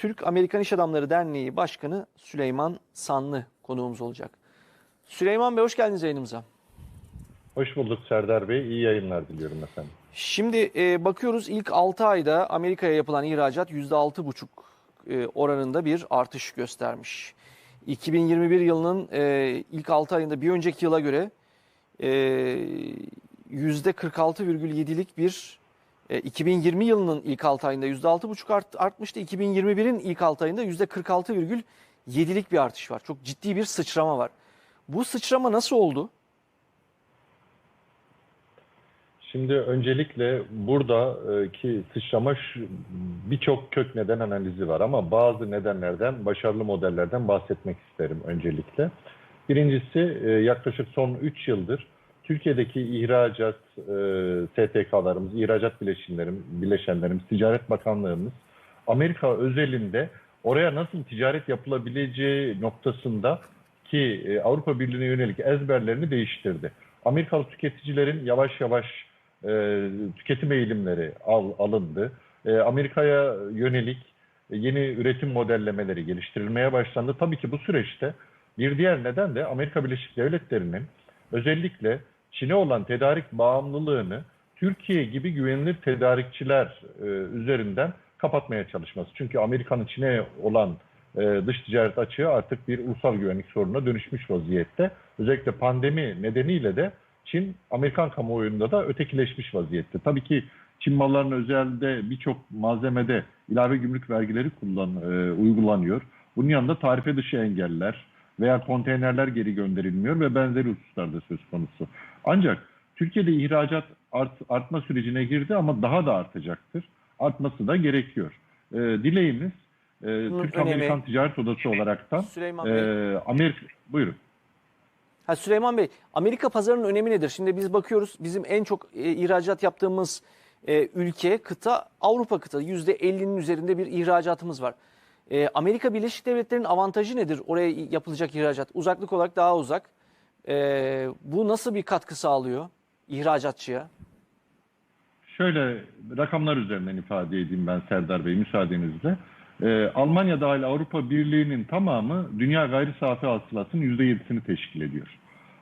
Türk Amerikan İş Adamları Derneği Başkanı Süleyman Sanlı konuğumuz olacak. Süleyman Bey hoş geldiniz yayınımıza. Hoş bulduk Serdar Bey. İyi yayınlar diliyorum efendim. Şimdi e, bakıyoruz ilk 6 ayda Amerika'ya yapılan ihracat %6,5 e, oranında bir artış göstermiş. 2021 yılının e, ilk 6 ayında bir önceki yıla göre e, %46,7'lik bir 2020 yılının ilk 6 ayında %6,5 art, artmıştı. 2021'in ilk 6 ayında %46,7'lik bir artış var. Çok ciddi bir sıçrama var. Bu sıçrama nasıl oldu? Şimdi öncelikle buradaki sıçrama birçok kök neden analizi var ama bazı nedenlerden, başarılı modellerden bahsetmek isterim öncelikle. Birincisi e, yaklaşık son 3 yıldır Türkiye'deki ihracat e, STK'larımız, ihracat bileşenlerim, bileşenlerimiz, Ticaret Bakanlığımız Amerika özelinde oraya nasıl ticaret yapılabileceği noktasında ki e, Avrupa Birliği'ne yönelik ezberlerini değiştirdi. Amerikalı tüketicilerin yavaş yavaş e, tüketim eğilimleri al, alındı. E, Amerika'ya yönelik yeni üretim modellemeleri geliştirilmeye başlandı. Tabii ki bu süreçte bir diğer neden de Amerika Birleşik Devletleri'nin özellikle Çin'e olan tedarik bağımlılığını Türkiye gibi güvenilir tedarikçiler e, üzerinden kapatmaya çalışması. Çünkü Amerika'nın Çin'e olan e, dış ticaret açığı artık bir ulusal güvenlik sorununa dönüşmüş vaziyette. Özellikle pandemi nedeniyle de Çin Amerikan kamuoyunda da ötekileşmiş vaziyette. Tabii ki Çin mallarının özelde birçok malzemede ilave gümrük vergileri kullan, e, uygulanıyor. Bunun yanında tarife dışı engeller veya konteynerler geri gönderilmiyor ve benzeri hususlarda söz konusu. Ancak Türkiye'de ihracat art, artma sürecine girdi ama daha da artacaktır. Artması da gerekiyor. E, dileğimiz e, Türk-Amerikan Ticaret Odası olaraktan Süleyman Bey. e, Amerika... Buyurun. Ha, Süleyman Bey, Amerika pazarının önemi nedir? Şimdi biz bakıyoruz bizim en çok e, ihracat yaptığımız e, ülke, kıta Avrupa kıtası. %50'nin üzerinde bir ihracatımız var. E, Amerika Birleşik Devletleri'nin avantajı nedir oraya yapılacak ihracat? Uzaklık olarak daha uzak. E, bu nasıl bir katkı sağlıyor ihracatçıya? Şöyle rakamlar üzerinden ifade edeyim ben Serdar Bey müsaadenizle. Ee, Almanya dahil Avrupa Birliği'nin tamamı dünya gayri safi hasılasının %7'sini teşkil ediyor.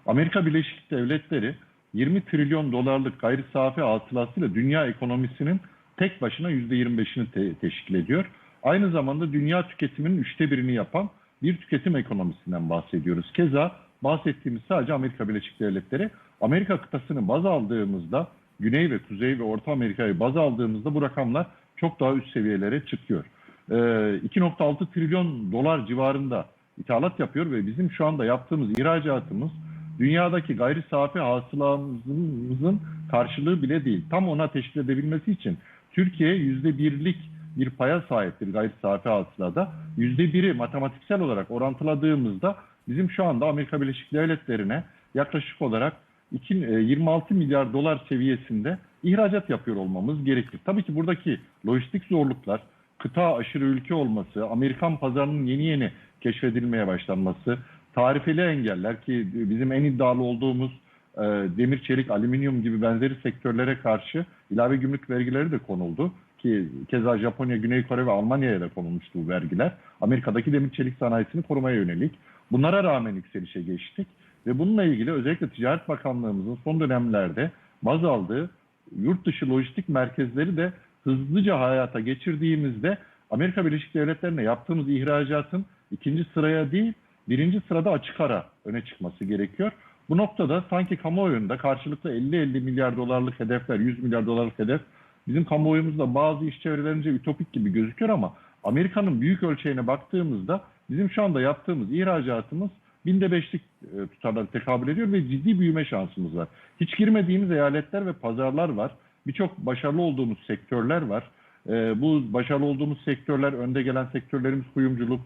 Amerika Birleşik Devletleri 20 trilyon dolarlık gayri safi hasılasıyla dünya ekonomisinin tek başına %25'ini te- teşkil ediyor. Aynı zamanda dünya tüketiminin üçte birini yapan bir tüketim ekonomisinden bahsediyoruz. Keza bahsettiğimiz sadece Amerika Birleşik Devletleri. Amerika kıtasını baz aldığımızda Güney ve Kuzey ve Orta Amerika'yı baz aldığımızda bu rakamlar çok daha üst seviyelere çıkıyor. Ee, 2.6 trilyon dolar civarında ithalat yapıyor ve bizim şu anda yaptığımız ihracatımız dünyadaki gayri safi hasılamızın karşılığı bile değil. Tam ona teşkil edebilmesi için Türkiye %1'lik bir paya sahiptir gayri safi hasılada. %1'i matematiksel olarak orantıladığımızda bizim şu anda Amerika Birleşik Devletleri'ne yaklaşık olarak iki- e, 26 milyar dolar seviyesinde ihracat yapıyor olmamız gerekir. Tabii ki buradaki lojistik zorluklar, kıta aşırı ülke olması, Amerikan pazarının yeni yeni keşfedilmeye başlanması, tarifeli engeller ki bizim en iddialı olduğumuz e, demir, çelik, alüminyum gibi benzeri sektörlere karşı ilave gümrük vergileri de konuldu. Ki keza Japonya, Güney Kore ve Almanya'ya da konulmuştu bu vergiler. Amerika'daki demir çelik sanayisini korumaya yönelik. Bunlara rağmen yükselişe geçtik. Ve bununla ilgili özellikle Ticaret Bakanlığımızın son dönemlerde baz aldığı yurt dışı lojistik merkezleri de hızlıca hayata geçirdiğimizde Amerika Birleşik Devletleri'ne yaptığımız ihracatın ikinci sıraya değil birinci sırada açık ara öne çıkması gerekiyor. Bu noktada sanki kamuoyunda karşılıklı 50-50 milyar dolarlık hedefler, 100 milyar dolarlık hedef bizim kamuoyumuzda bazı iş çevrelerince ütopik gibi gözüküyor ama Amerika'nın büyük ölçeğine baktığımızda bizim şu anda yaptığımız ihracatımız binde beşlik e, tutarlara tekabül ediyor ve ciddi büyüme şansımız var. Hiç girmediğimiz eyaletler ve pazarlar var. Birçok başarılı olduğumuz sektörler var. E, bu başarılı olduğumuz sektörler, önde gelen sektörlerimiz kuyumculuk,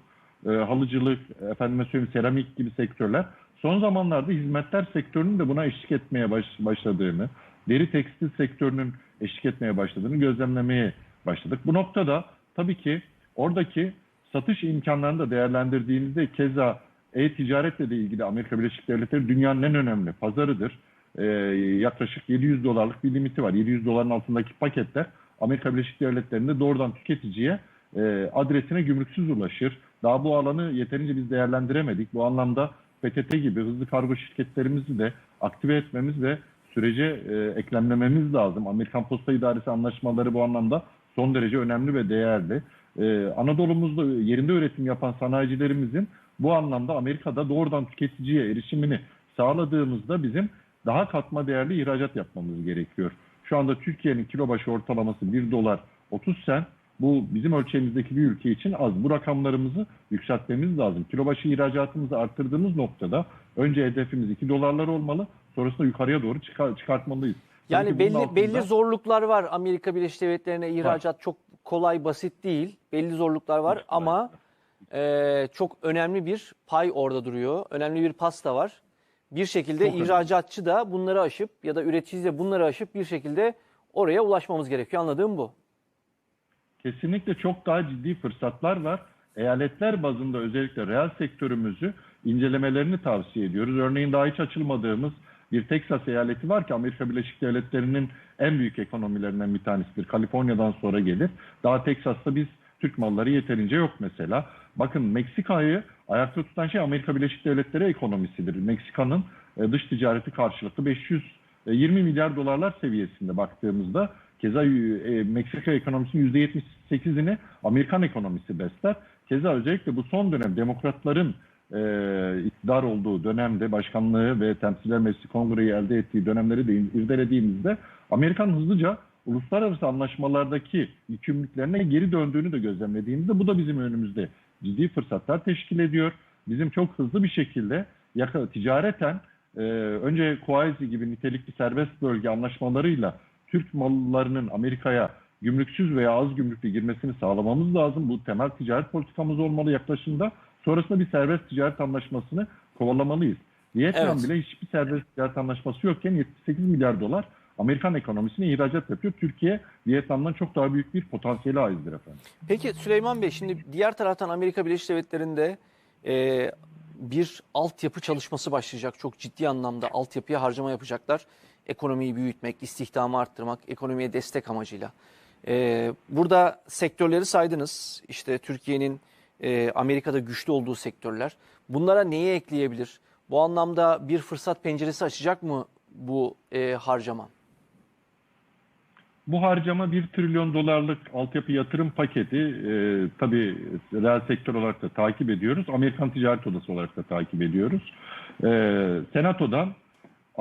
e, halıcılık, efendime söyleyeyim seramik gibi sektörler. Son zamanlarda hizmetler sektörünün de buna eşlik etmeye baş- başladığını, deri tekstil sektörünün eşlik etmeye başladığını gözlemlemeye başladık. Bu noktada tabii ki oradaki satış imkanlarını da değerlendirdiğimizde keza e-ticaretle de ilgili Amerika Birleşik Devletleri dünyanın en önemli pazarıdır. Ee, yaklaşık 700 dolarlık bir limiti var. 700 doların altındaki paketler Amerika Birleşik Devletleri'nde doğrudan tüketiciye e, adresine gümrüksüz ulaşır. Daha bu alanı yeterince biz değerlendiremedik. Bu anlamda PTT gibi hızlı kargo şirketlerimizi de aktive etmemiz ve sürece e, eklemlememiz lazım. Amerikan Posta İdaresi anlaşmaları bu anlamda son derece önemli ve değerli. E, Anadolu'muzda yerinde üretim yapan sanayicilerimizin bu anlamda Amerika'da doğrudan tüketiciye erişimini sağladığımızda bizim daha katma değerli ihracat yapmamız gerekiyor. Şu anda Türkiye'nin kilo başı ortalaması 1 dolar 30 sen. Bu bizim ölçeğimizdeki bir ülke için az. Bu rakamlarımızı yükseltmemiz lazım. Kilo başı ihracatımızı arttırdığımız noktada önce hedefimiz 2 dolarlar olmalı. Sonrasında yukarıya doğru çıkar, çıkartmalıyız. Tabii Yani bunun belli altında- belli zorluklar var. Amerika Birleşik Devletleri'ne ihracat çok kolay, basit değil. Belli zorluklar var Hiç ama e, çok önemli bir pay orada duruyor. Önemli bir pasta var. Bir şekilde Çok önemli. ihracatçı da bunları aşıp ya da üretici de bunları aşıp bir şekilde oraya ulaşmamız gerekiyor. Anladığım bu. Kesinlikle çok daha ciddi fırsatlar var. Eyaletler bazında özellikle reel sektörümüzü incelemelerini tavsiye ediyoruz. Örneğin daha hiç açılmadığımız bir Teksas eyaleti var ki Amerika Birleşik Devletleri'nin en büyük ekonomilerinden bir tanesidir. Kaliforniya'dan sonra gelir. Daha Teksas'ta biz Türk malları yeterince yok mesela. Bakın Meksika'yı ayakta tutan şey Amerika Birleşik Devletleri ekonomisidir. Meksika'nın e, dış ticareti karşılıklı 520 milyar dolarlar seviyesinde baktığımızda keza e, Meksika ekonomisinin %78'ini Amerikan ekonomisi besler. Keza özellikle bu son dönem demokratların e, iktidar olduğu dönemde başkanlığı ve temsiller meclisi kongreyi elde ettiği dönemleri de irdelediğimizde Amerikan hızlıca uluslararası anlaşmalardaki yükümlülüklerine geri döndüğünü de gözlemlediğimizde bu da bizim önümüzde ciddi fırsatlar teşkil ediyor. Bizim çok hızlı bir şekilde yaka, ticareten e, önce Kuaizi gibi nitelikli serbest bölge anlaşmalarıyla Türk mallarının Amerika'ya gümrüksüz veya az gümrüklü girmesini sağlamamız lazım. Bu temel ticaret politikamız olmalı yaklaşımda. Sonrasında bir serbest ticaret anlaşmasını kovalamalıyız. Vietnam Evet. bile hiçbir serbest ticaret anlaşması yokken 78 milyar dolar Amerikan ekonomisine ihracat yapıyor. Türkiye Vietnam'dan çok daha büyük bir potansiyele aizdir efendim. Peki Süleyman Bey şimdi diğer taraftan Amerika Birleşik Devletleri'nde e, bir altyapı çalışması başlayacak. Çok ciddi anlamda altyapıya harcama yapacaklar. Ekonomiyi büyütmek, istihdamı arttırmak, ekonomiye destek amacıyla. E, burada sektörleri saydınız. İşte Türkiye'nin e, Amerika'da güçlü olduğu sektörler. Bunlara neyi ekleyebilir? Bu anlamda bir fırsat penceresi açacak mı bu e, harcama? Bu harcama 1 trilyon dolarlık altyapı yatırım paketi e, tabii reel sektör olarak da takip ediyoruz. Amerikan Ticaret Odası olarak da takip ediyoruz. E, Senato'dan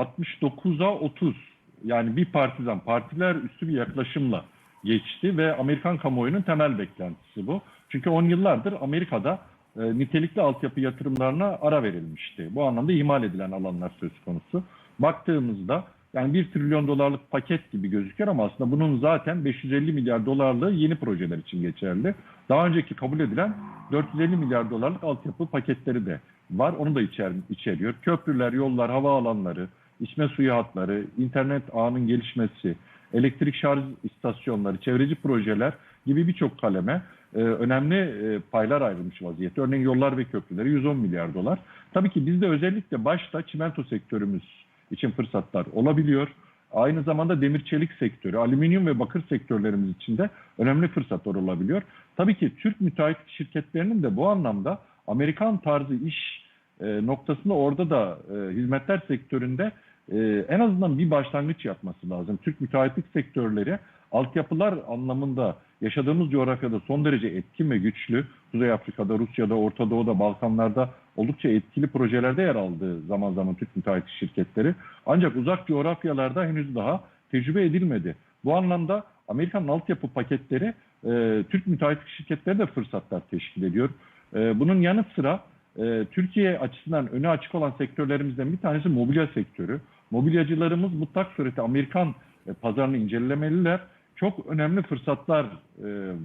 69'a 30 yani bir partizan partiler üstü bir yaklaşımla geçti ve Amerikan kamuoyunun temel beklentisi bu. Çünkü 10 yıllardır Amerika'da e, nitelikli altyapı yatırımlarına ara verilmişti. Bu anlamda ihmal edilen alanlar söz konusu. Baktığımızda yani 1 trilyon dolarlık paket gibi gözüküyor ama aslında bunun zaten 550 milyar dolarlığı yeni projeler için geçerli. Daha önceki kabul edilen 450 milyar dolarlık altyapı paketleri de var. Onu da içer, içeriyor. Köprüler, yollar, havaalanları, içme suyu hatları, internet ağının gelişmesi, elektrik şarj istasyonları, çevreci projeler gibi birçok kaleme e, önemli e, paylar ayrılmış vaziyette. Örneğin yollar ve köprüleri 110 milyar dolar. Tabii ki bizde özellikle başta çimento sektörümüz için fırsatlar olabiliyor. Aynı zamanda demir çelik sektörü, alüminyum ve bakır sektörlerimiz için de önemli fırsatlar olabiliyor. Tabii ki Türk müteahhit şirketlerinin de bu anlamda Amerikan tarzı iş e, noktasında orada da e, hizmetler sektöründe e, en azından bir başlangıç yapması lazım. Türk müteahhitlik sektörleri altyapılar anlamında yaşadığımız coğrafyada son derece etkin ve güçlü. Kuzey Afrika'da, Rusya'da, Orta Doğu'da, Balkanlar'da oldukça etkili projelerde yer aldığı zaman zaman Türk müteahhit şirketleri. Ancak uzak coğrafyalarda henüz daha tecrübe edilmedi. Bu anlamda Amerikan altyapı paketleri e, Türk müteahhit şirketleri de fırsatlar teşkil ediyor. E, bunun yanı sıra e, Türkiye açısından önü açık olan sektörlerimizden bir tanesi mobilya sektörü. Mobilyacılarımız mutlak surette Amerikan e, pazarını incelemeliler. Çok önemli fırsatlar e,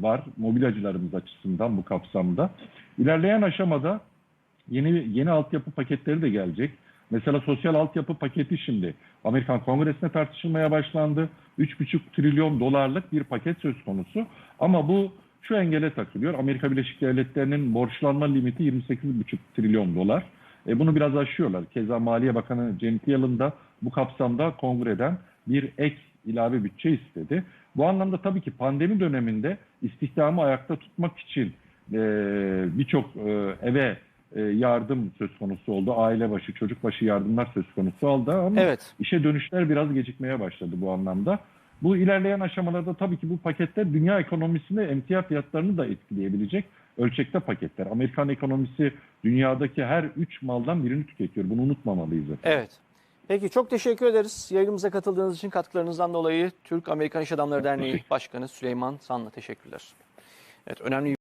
var mobilyacılarımız açısından bu kapsamda. İlerleyen aşamada yeni yeni altyapı paketleri de gelecek. Mesela sosyal altyapı paketi şimdi Amerikan Kongresi'ne tartışılmaya başlandı. 3,5 trilyon dolarlık bir paket söz konusu. Ama bu şu engele takılıyor. Amerika Birleşik Devletleri'nin borçlanma limiti 28,5 trilyon dolar. E, bunu biraz aşıyorlar. Keza Maliye Bakanı Janet Yellen da bu kapsamda kongreden bir ek ilave bütçe istedi. Bu anlamda tabii ki pandemi döneminde istihdamı ayakta tutmak için e, birçok e, eve e, yardım söz konusu oldu. Aile başı, çocuk başı yardımlar söz konusu oldu ama Evet. işe dönüşler biraz gecikmeye başladı bu anlamda. Bu ilerleyen aşamalarda tabii ki bu paketler dünya ekonomisini, emtia fiyatlarını da etkileyebilecek ölçekte paketler. Amerikan ekonomisi dünyadaki her üç maldan birini tüketiyor. Bunu unutmamalıyız. efendim. Evet. Peki çok teşekkür ederiz. Yayınımıza katıldığınız için katkılarınızdan dolayı Türk Amerikan İş Adamları Derneği Başkanı Süleyman Sanlı teşekkürler. Evet önemli